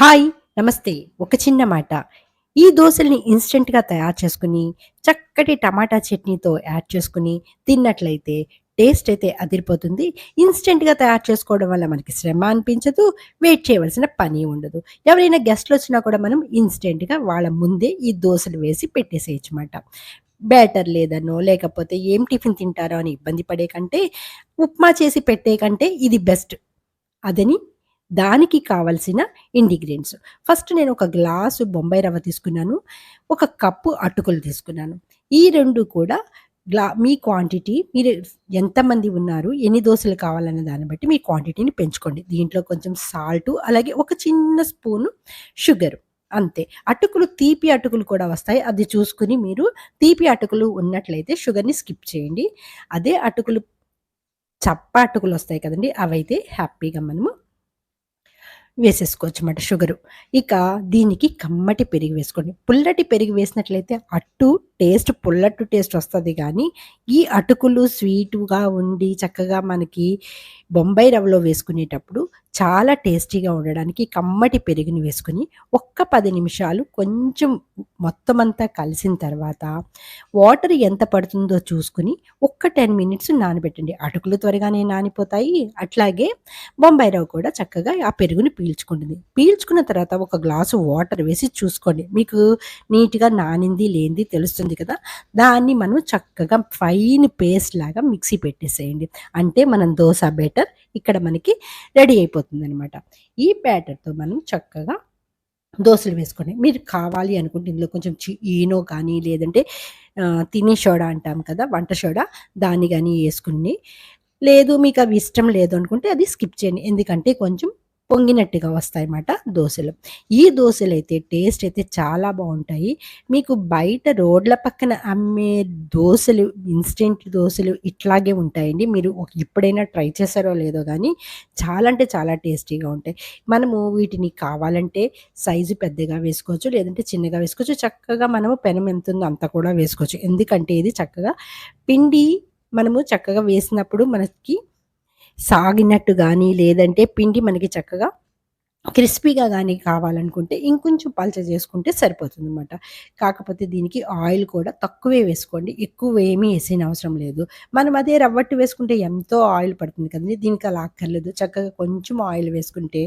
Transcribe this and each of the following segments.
Hi నమస్తే. ఒక చిన్న మాట. ఈ దోశల్ని ఇన్స్టెంట్గా తయారు చేసుకుని చక్కటి టమాటా చట్నీతో యాడ్ చేసుకుని తిన్నట్లయితే టేస్ట్ అయితే అదిరిపోతుంది. ఇన్స్టెంట్గా తయారు చేసుకోవడం వల్ల మనకి శ్రమ అనిపించదు వెయిట్ చేయవలసిన పని ఉండదు. ఎవరైనా గెస్ట్లు వచ్చినా కూడా మనం ఇన్స్టెంట్గా వాళ్ళ ముందే ఈ దోశలు వేసి పెట్టేసేయచ్చు అన్నమాట బ్యాటర్ లేదనో లేకపోతే ఏం టిఫిన్ తింటారో అని ఇబ్బంది పడే కంటే ఉప్మా చేసి పెట్టే కంటే ఇది బెస్ట్. అదని దానికి కావలసిన ఇంగ్రీడియంట్స్. ఫస్ట్ నేను ఒక గ్లాసు బొంబాయి రవ్వ తీసుకున్నాను. ఒక కప్పు అటుకులు తీసుకున్నాను. ఈ రెండు కూడా గ్లా మీ క్వాంటిటీ మీరు ఎంతమంది ఉన్నారు ఎన్ని దోశలు కావాలన్న దాన్ని బట్టి మీ క్వాంటిటీని పెంచుకోండి. దీంట్లో కొంచెం సాల్ట్ అలాగే ఒక చిన్న స్పూను షుగర్ అంతే. అటుకులు తీపి అటుకులు కూడా వస్తాయి. అది చూసుకుని మీరు తీపి అటుకులు ఉన్నట్లయితే షుగర్ని స్కిప్ చేయండి. అదే అటుకులు చప్ప అటుకులు వస్తాయి కదండి అవైతే హ్యాపీగా మనము వేసేసుకోవచ్చు అన్నమాట షుగరు. ఇక దీనికి కమ్మటి పెరుగు వేసుకోండి. పుల్లటి పెరుగు వేసినట్లయితే అట్టు టేస్ట్ పుల్లట్టు టేస్ట్ వస్తుంది కానీ ఈ అటుకులు స్వీటుగా ఉండి చక్కగా మనకి బొంబాయి రవ్వలో వేసుకునేటప్పుడు చాలా టేస్టీగా ఉండడానికి కమ్మటి పెరుగుని వేసుకుని ఒక్క పది నిమిషాలు కొంచెం మొత్తం అంతా కలిసిన తర్వాత వాటర్ ఎంత పడుతుందో చూసుకుని ఒక్క టెన్ మినిట్స్ నానబెట్టండి. అటుకులు త్వరగానే నానిపోతాయి. అట్లాగే బొంబాయి రవ్వ కూడా చక్కగా ఆ పెరుగుని పీల్చుకుంటుంది. పీల్చుకున్న తర్వాత ఒక గ్లాసు వాటర్ వేసి చూసుకోండి. మీకు నీట్గా నానింది లేనిది తెలుస్తుంది కదా? దాన్ని మనం చక్కగా ఫైన్ పేస్ట్ లాగా మిక్సీ పెట్టేసేయండి. అంటే మనం దోశ బెటర్ ఇక్కడ మనకి రెడీ అయిపోతుంది అనమాట ఈ బ్యాటర్తో మనం చక్కగా దోశలు వేసుకోండి మీరు కావాలి అనుకుంటే ఇందులో కొంచెం ఈనో కానీ లేదంటే తినే సోడా అంటాం కదా వంట సోడా దాన్ని కానీ వేసుకుని లేదు మీకు అవి ఇష్టం లేదు అనుకుంటే అది స్కిప్ చేయండి. ఎందుకంటే కొంచెం పొంగినట్టుగా వస్తాయన్నమాట దోశలు. ఈ దోశలు అయితే టేస్ట్ అయితే చాలా బాగుంటాయి. మీకు బయట రోడ్ల పక్కన అమ్మే దోశలు ఇన్స్టెంట్ దోశలు ఇట్లాగే ఉంటాయండి. మీరు ఎప్పుడైనా ట్రై చేశారో లేదో కానీ చాలా అంటే చాలా టేస్టీగా ఉంటాయి. మనము వీటిని కావాలంటే సైజు పెద్దగా వేసుకోవచ్చు లేదంటే చిన్నగా వేసుకోవచ్చు చక్కగా మనము పెనం ఎంత ఉందో అంత కూడా వేసుకోవచ్చు. ఎందుకంటే ఇది చక్కగా పిండి మనము చక్కగా వేసినప్పుడు మనకి సాగినట్టు కానీ లేదంటే పిండి మనకి చక్కగా క్రిస్పీగా కానీ కావాలనుకుంటే ఇంకొంచెం పల్చ చేసుకుంటే సరిపోతుంది అనమాట కాకపోతే దీనికి ఆయిల్ కూడా తక్కువే వేసుకోండి. ఎక్కువ ఏమీ వేసిన అవసరం లేదు. మనం అదే రవ్వట్టు వేసుకుంటే ఎంతో ఆయిల్ పడుతుంది కదండి. దీనికి అలా అక్కర్లేదు. చక్కగా కొంచెం ఆయిల్ వేసుకుంటే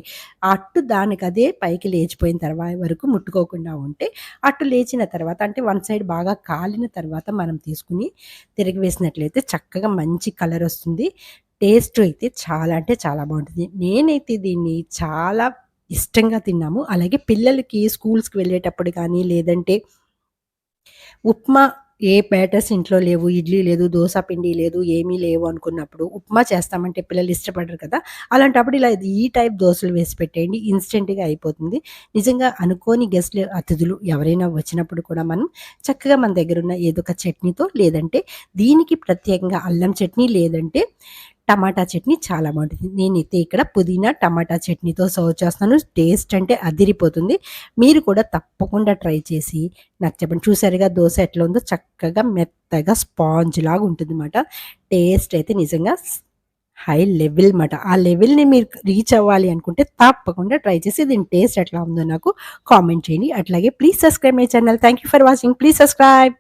అట్టు దానికి అదే పైకి లేచిపోయిన తర్వాత వరకు ముట్టుకోకుండా ఉంటే అట్టు లేచిన తర్వాత అంటే వన్ సైడ్ బాగా కాలిన తర్వాత మనం తీసుకుని తిరిగి వేసినట్లయితే చక్కగా మంచి కలర్ వస్తుంది. టేస్ట్ అయితే చాలా అంటే చాలా బాగుంటుంది. నేనైతే దీన్ని చాలా ఇష్టంగా తిన్నాము. అలాగే పిల్లలకి స్కూల్స్కి వెళ్ళేటప్పుడు కానీ లేదంటే ఉప్మా ఏ బ్యాటర్స్ ఇంట్లో లేవు ఇడ్లీ లేదు దోశ పిండి లేదు ఏమీ లేవు అనుకున్నప్పుడు ఉప్మా చేస్తామంటే పిల్లలు ఇష్టపడరు కదా. అలాంటప్పుడు ఇలా ఈ టైప్ దోశలు వేసి పెట్టేయండి ఇన్స్టెంట్గా అయిపోతుంది. నిజంగా అనుకోని గెస్ట్లు అతిథులు ఎవరైనా వచ్చినప్పుడు కూడా మనం చక్కగా మన దగ్గర ఉన్న ఏదో ఒక చట్నీతో లేదంటే దీనికి ప్రత్యేకంగా అల్లం చట్నీ లేదంటే టమాటా చట్నీ చాలా బాగుంటుంది. నేనైతే ఇక్కడ పుదీనా టమాటా చట్నీతో సర్వ్ చేస్తాను టేస్ట్ అంటే అదిరిపోతుంది. మీరు కూడా తప్పకుండా ట్రై చేసి నాకు చెప్పండి. చూసారుగా దోశ ఎట్లా ఉందో? చక్కగా మెత్తగా స్పాంజ్ లాగా ఉంటుంది అనమాట టేస్ట్ అయితే నిజంగా హై లెవెల్ మాట ఆ లెవెల్ని మీరు రీచ్ అవ్వాలి అనుకుంటే తప్పకుండా ట్రై చేసి దీని టేస్ట్ ఎట్లా ఉందో నాకు కామెంట్ చేయండి. అట్లాగే please subscribe my channel. Thank you for watching. Please subscribe.